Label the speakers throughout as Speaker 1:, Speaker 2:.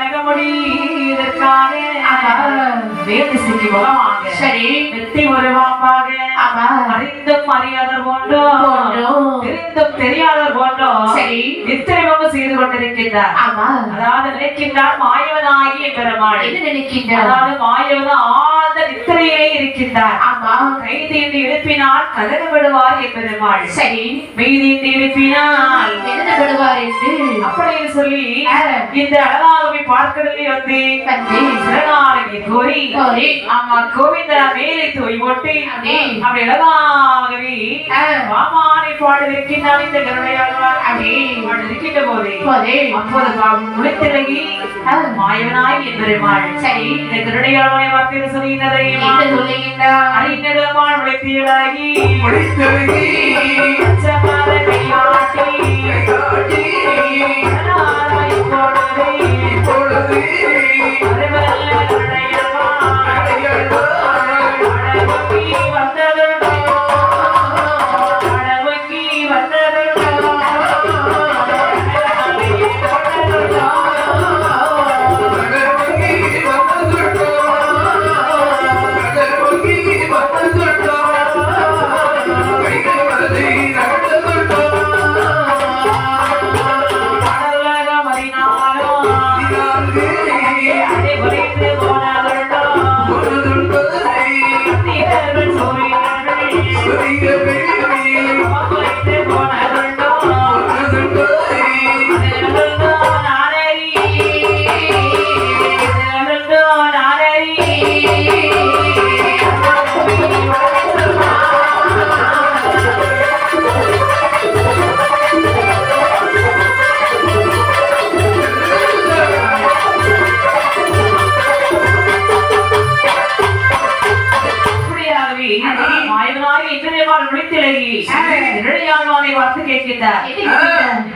Speaker 1: அணுக
Speaker 2: முடியதற்காக வேலை செய்தி
Speaker 1: மூலமாக சரி.
Speaker 2: வெற்றி உருவாப்பாக அறிந்தும் அறியாதர் போன்றோம் தெரிந்தும் தெரியாதர் போன்றோம்
Speaker 1: சரி.
Speaker 2: நித்திரமாக செய்து கொண்டிருக்கின்றார். அதாவது நினைக்கின்றார் மாயவனாகிய பெருமாள். அதாவது மாயவன் இருக்கின்றார்.
Speaker 1: ஆமா.
Speaker 2: கை தீண்டி எழுப்பினால் கலக விடுவார் எப்பெருமாள்
Speaker 1: சரி.
Speaker 2: மெய் தீண்டி எழுப்பினால்
Speaker 1: எழுத விடுவார் என்று
Speaker 2: அப்படின்னு சொல்லி. இந்த அழகாகவே பார்க்கடலே வந்து சிறநாளகி கோரி. ஆமா கோவிந்தா மேலே தோய் போட்டு
Speaker 1: அப்படி.
Speaker 2: அப்படி அழகாகவே
Speaker 1: ஆ.
Speaker 2: வாமானை பாடுவதற்கின்றால் இந்த கருணையாழ்வார்
Speaker 1: அப்படி.
Speaker 2: பாடு இருக்கின்ற போதே.
Speaker 1: போதே.
Speaker 2: அப்போது முளைத்திலகி
Speaker 1: ஆ.
Speaker 2: மாயவனாய் என்பெருமாள்
Speaker 1: சரி.
Speaker 2: இந்த கருணையாழ்வானை வார்த்தை சொல்லுகின்றதை
Speaker 1: என்ன சொல்லுகின்றார்
Speaker 2: அறிஞரமான் முளைத்தியலாகி
Speaker 3: முடித்தழகி
Speaker 2: பச்சைமாலை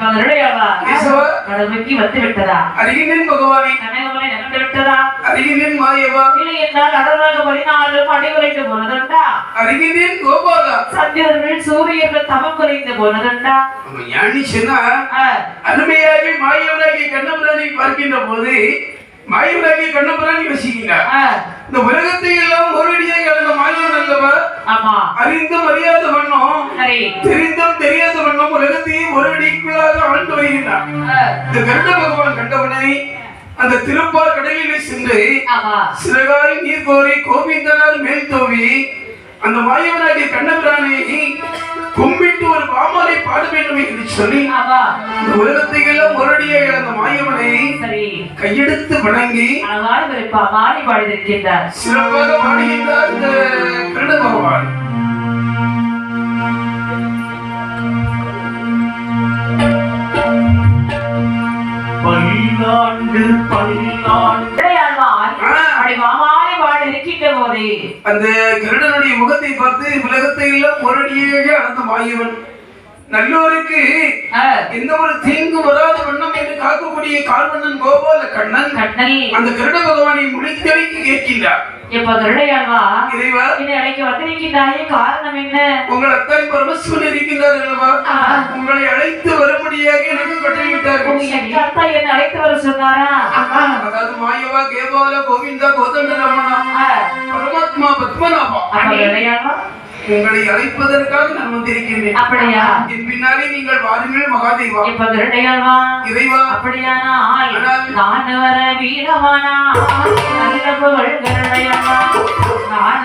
Speaker 2: நிழலையாழ்வார்
Speaker 3: ஈஸ்வரா.
Speaker 2: கடமைக்கு வந்து விட்டதா
Speaker 3: அறிகின்றேன் பகவானே.
Speaker 2: கனகமலை நகர்ந்து விட்டதா
Speaker 3: அறிகின்றேன் மாயவா.
Speaker 2: இல்லை என்றால் அடர்வாக பதினாலும் அடிகுறைந்து போனதுண்டா?
Speaker 3: அறிகின்றேன் கோபாலா.
Speaker 2: சந்திரர்கள் சூரியர்கள் தமம் குறைந்து போனதுண்டா?
Speaker 3: நம்ம ஞானி சொன்னா
Speaker 2: ஆ,
Speaker 3: அருமையாகி மாயவனாகி கண்ணபுரானை பார்க்கின்ற போது மாயவனாகி கண்ணபுரான் யோசிக்கிறார்
Speaker 2: ஆ,
Speaker 3: இந்த உலகத்தை எல்லாம் ஒரடியாக அந்த மாயவன் அல்லவா
Speaker 2: ஆமா.
Speaker 3: அறிந்தும் அறியாத வண்ணம். தெரிந்தும் தெரியாத வண்ணம் உலகத்தையும் ஒரு அடிக்குள்ளாக ஆண்டு வருகின்றார். இந்த கருட பகவான் கண்டவனை அந்த திருப்பார் கடலிலே சென்று
Speaker 2: ஆமா
Speaker 3: சிறகாய் நீர் கோரி கோவிந்தனால் மேல் தோவி அந்த மாயவனாகிய கண்ணபிரானை கும்பிட்டு ஒரு பாமாலை பாட வேண்டும் என்று சொல்லி இந்த உலகத்தை எல்லாம் ஒரடியாக அந்த மாயவனை
Speaker 2: சரி.
Speaker 3: கையெடுத்து வணங்கி சிறப்பாக பாடுகின்றார் இந்த கருட பகவான். அந்த கருடனுடைய முகத்தை பார்த்து உலகத்தை எல்லாம் ஒரடியாக அந்த மாயவன். நல்லோருக்கு எந்த ஒரு தீங்கு வராத வண்ணம் என்று காக்கக்கூடிய கால்வண்ணன் கோபால கண்ணன் அந்த கருட பகவானை முடித்தடிக்கு கேட்கின்றார்.
Speaker 2: இப்ப கருடையாழ்வார்
Speaker 3: இறைவா
Speaker 2: என்னை அழைக்க வந்திருக்கின்றாயே காரணம் என்ன?
Speaker 3: உங்கள் அத்தான் பரமசிவன் இருக்கின்றார் அல்லவா. உங்களை அழைத்து வரும்படியாக எனக்கு கட்டளையிட்டார்கள்.
Speaker 2: எங்க அத்தா என்னை அழைத்து வர சொன்னாரா?
Speaker 3: அதாவது மாயவா கேபால கோவிந்தா கோதண்ட ரமணா பரமாத்மா பத்மநாபா. உங்களை அழைப்பதற்காக நான் வந்திருக்கின்றேன்.
Speaker 2: அப்படியா?
Speaker 3: என் பின்னாலே நீங்கள் வாருங்கள் மகாதேவா.
Speaker 2: இப்ப கருடையாழ்வார்
Speaker 3: இறைவா.
Speaker 2: அப்படியானால் நான் வர வீரமானா நல்ல புகழ் கருடையம்மா நான்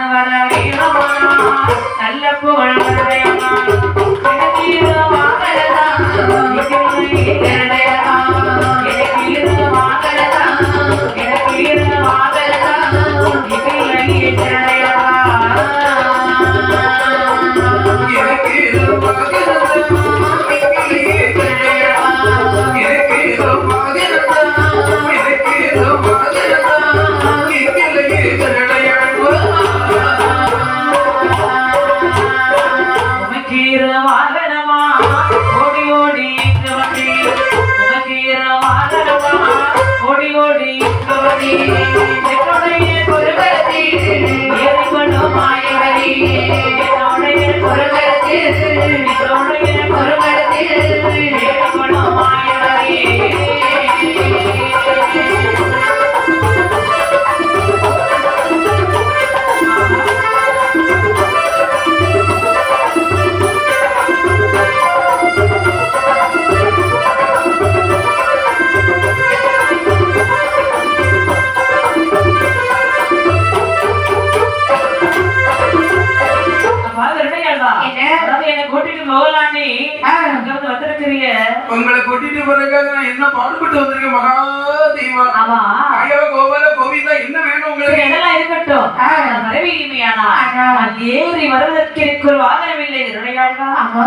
Speaker 2: நல்ல புகழ் வரதையம்மா ஓடி ஓடி இங்கு வந்து என்னுடைய குருகரத்தி ஏறிக்கொண்டு மாயவரி என்னுடைய குருகரத்தி என்னுடைய குருகரத்தி ஏறிக்கொண்டு மாயவரி போகலான்னு
Speaker 1: ஆ.
Speaker 2: அங்க வந்து வந்திருக்கிறீங்க.
Speaker 3: உங்களை கூட்டிட்டு போறதுக்காக நான் என்ன பாடுபட்டு வந்திருக்கேன் மகாதேவா?
Speaker 2: ஆமா.
Speaker 3: ஐயோ கோபால கோவிந்தா என்ன வேணும் உங்களுக்கு?
Speaker 2: இதெல்லாம் இருக்கட்டும். வரவே இனிமையானா ஏறி வருவதற்கு ஒரு வாகனம் இல்லை
Speaker 1: ஆமா.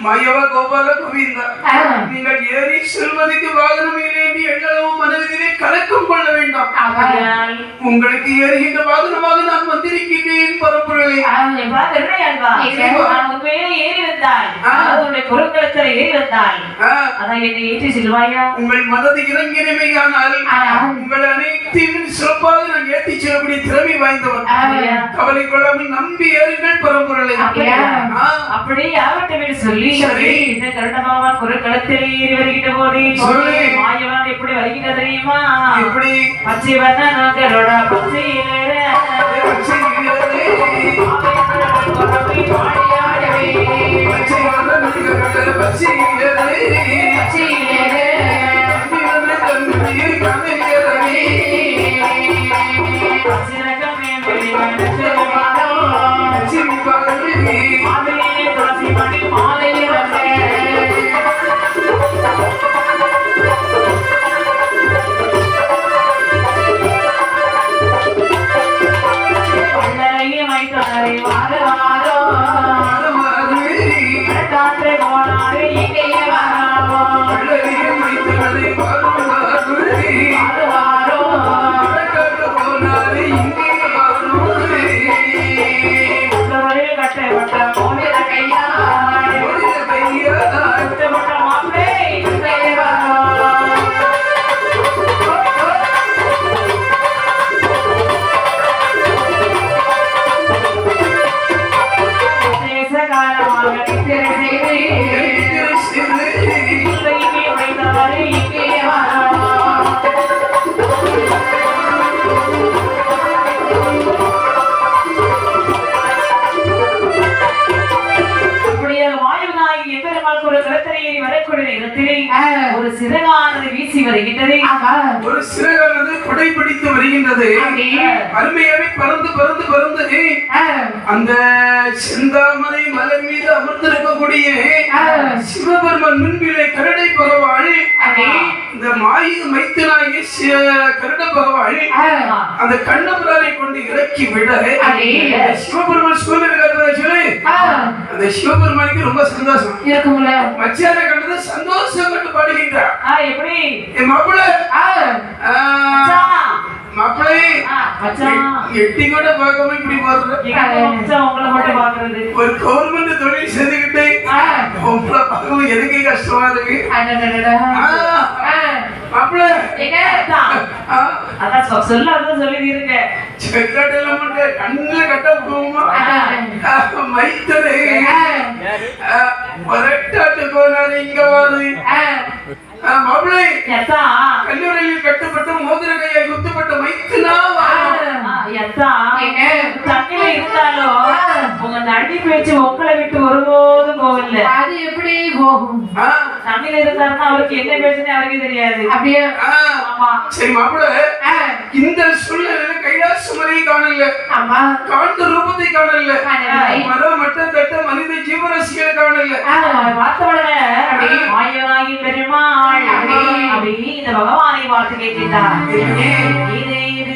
Speaker 3: மாயவா கோபால கோவிந்தா. நீங்கள் ஏறி செல்வதற்கு வாகனம் இல்லை என்று எல்லளவும் மனதிலே கலக்கம் கொள்ள வேண்டாம். உங்களுக்கு ஏறுகின்ற வாகனமாக நான் வந்திருக்கிறேன் பரப்புரளே உங்கள் மனது இறங்கினமையானால். உங்கள் அனைத்தையும் சிறப்பாக நான் ஏற்றி செல்லக்கூடிய திறமை வாய்ந்தவர்
Speaker 1: ஆ.
Speaker 3: கவலை கொள்ளாமல் நம்பி ஏறுங்கள் பரம்பொருளை.
Speaker 2: ஆகட்டும் என்று சொல்லி
Speaker 3: சரி.
Speaker 2: இந்த கருணமாவா குறுக்களத்தில் ஏறி வருகின்ற போது
Speaker 3: சொல்லு.
Speaker 2: மாயவன் எப்படி வருகின்ற தெரியுமா?
Speaker 3: எப்படி?
Speaker 2: பச்சை வண்ண நகரோட
Speaker 3: பச்சை பச்சை பச்சை
Speaker 2: Bye, guys. வருகின்றது
Speaker 3: அருமையாவே பறந்து பறந்து பறந்து அந்த செந்தாமரை மலை மீது அமர்ந்திருக்கக்கூடிய சிவபெருமன் முன்பிலே கருடை பகவான் இந்த மாயு மைத்தனாகிய சி- கருட பகவான் அந்த கண்ணபுரானை கொண்டு இறக்கி விட சிவபெருமான் சிவபெருமான் சொல்லி. அந்த சிவபெருமானுக்கு ரொம்ப சந்தோஷம்.
Speaker 1: இருக்கும்ல.
Speaker 3: மச்சியான கண்டது சந்தோஷம் கண்டு பாடுகின்றார்.
Speaker 2: எப்படி?
Speaker 3: என் மாப்பிள்ள. மாப்பிள்ளை. எட்டி கூட பார்க்காம இப்படி
Speaker 2: உங்களை மட்டும் பாக்குறது
Speaker 3: ஒரு கவர்மெண்ட் தொழில் செய்துக்கிட்டு உங்களை பார்க்கவும் எனக்கே கஷ்டமா இருக்கு. மாப்பிள்ள
Speaker 2: அதான் சொல்ல அதான் சொல்லி இருங்க
Speaker 3: செக்கடெல்லாம் மட்டும் கண்ணுல கட்ட போகுமா? மைத்தரே பரட்டாட்டு போனாரு இங்க வாரு மாப்பிள்ளை கல்லூரியில் கட்டப்பட்ட மோதிர கையை குத்துப்பட்ட
Speaker 2: தண்ணியில இருந்தாலும் உங்க நடி பேச்சு உங்களை விட்டு ஒருபோதும் போகல
Speaker 1: அது எப்படி போகும்
Speaker 2: தண்ணியில இருந்தாருன்னா அவருக்கு என்ன பேசுனே அவருக்கே தெரியாது
Speaker 1: அப்படியே
Speaker 2: ஆமா
Speaker 3: சரி மாப்பிள்ள இந்த சூழ்நிலையில கைலாச மலையை காணல
Speaker 1: ஆமா
Speaker 3: காந்த ரூபத்தை காணல. மரம் மட்ட தட்ட மனித ஜீவராசிகளை காணல
Speaker 1: அப்படி.
Speaker 2: ஆயனாகி பெருமாள்
Speaker 1: அப்படி.
Speaker 2: இந்த பகவானை? இது இது